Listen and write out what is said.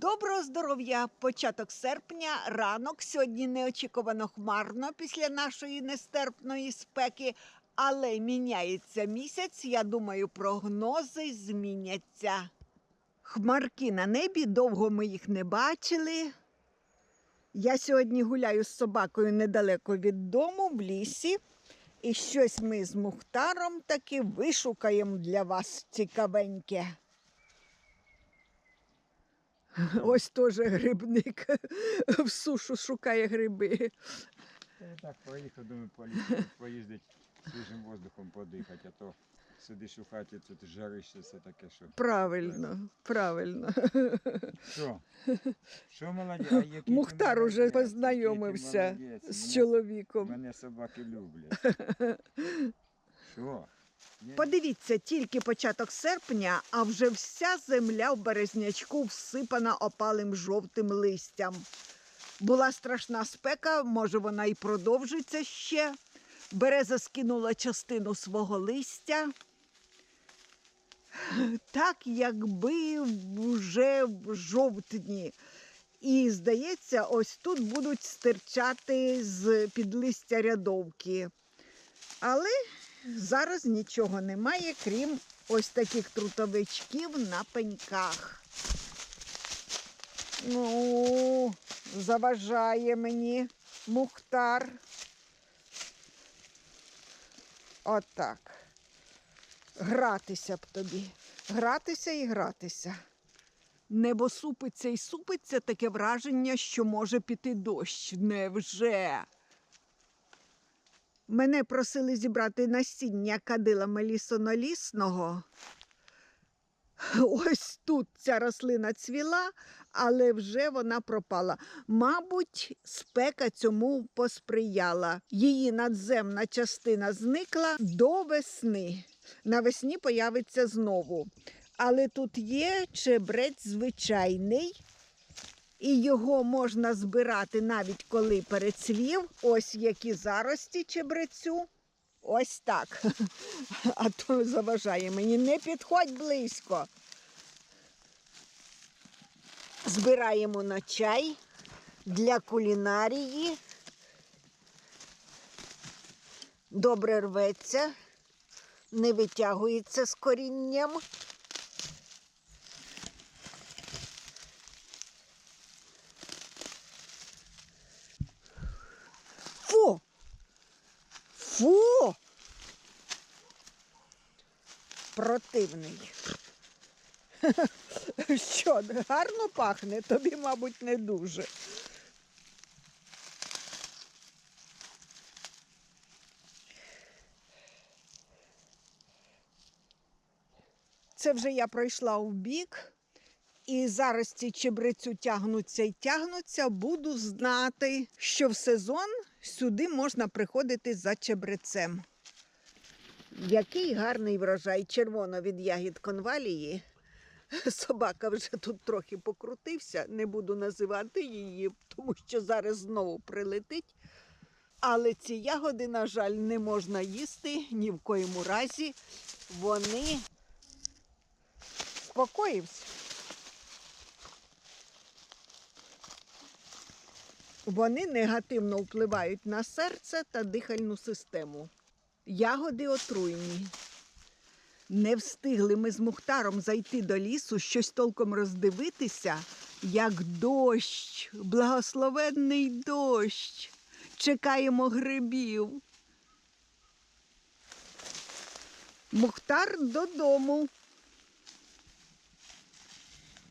Доброго здоров'я! Початок серпня, ранок. Сьогодні неочікувано хмарно після нашої нестерпної спеки, але міняється місяць. Я думаю, прогнози зміняться. Хмарки на небі, довго ми їх не бачили. Я сьогодні гуляю з собакою недалеко від дому в лісі. І щось ми з Мухтаром таки вишукаємо для вас цікавеньке. Ось теж грибник в сушу шукає гриби. Я так проїхав, думаю, поїздить свіжим воздухом подихати, а то сидиш у хаті, тут жарище все таке, що. Правильно, правильно. Що? Що молодець? А який ти Мухтар уже молодець, познайомився який ти молодець. з Мене- чоловіком. Мене собаки люблять. Що? Подивіться, тільки початок серпня, а вже вся земля в березнячку всипана опалим жовтим листям. Була страшна спека, може вона і продовжиться ще. Береза скинула частину свого листя. Так, якби вже в жовтні. І, здається, ось тут будуть стирчати з під листя рядовки. Але зараз нічого немає, крім ось таких трутовичків на пеньках. Ну, заважає мені Мухтар. Отак. Гратися б тобі. Гратися і гратися. Небо супиться і супиться таке враження, що може піти дощ. Невже? Мене просили зібрати насіння кадила мелісонолісного. Ось тут ця рослина цвіла, але вже вона пропала. Мабуть, спека цьому посприяла. Її надземна частина зникла до весни. Навесні появиться знову. Але тут є чебрець звичайний, і його можна збирати навіть коли перецвів. Ось які зарості чебрецю. Ось так. А то заважає мені. Не підходь близько. Збираємо на чай для кулінарії. Добре рветься, не витягується з корінням. Противний. Що, гарно пахне? Тобі, мабуть, не дуже. Це вже я пройшла у бік, і зараз ці чебрецю тягнуться і тягнуться, буду знати, що в сезон сюди можна приходити за чебрецем. Який гарний врожай червоно від ягід конвалії. Собака вже тут трохи покрутився, не буду називати її, тому що зараз знову прилетить. Але ці ягоди, на жаль, не можна їсти ні в коєму разі. Вони спокоївся. Вони негативно впливають на серце та дихальну систему. Ягоди отруйні. Не встигли ми з Мухтаром зайти до лісу, щось толком роздивитися, як дощ, благословенний дощ. Чекаємо грибів. Мухтар додому.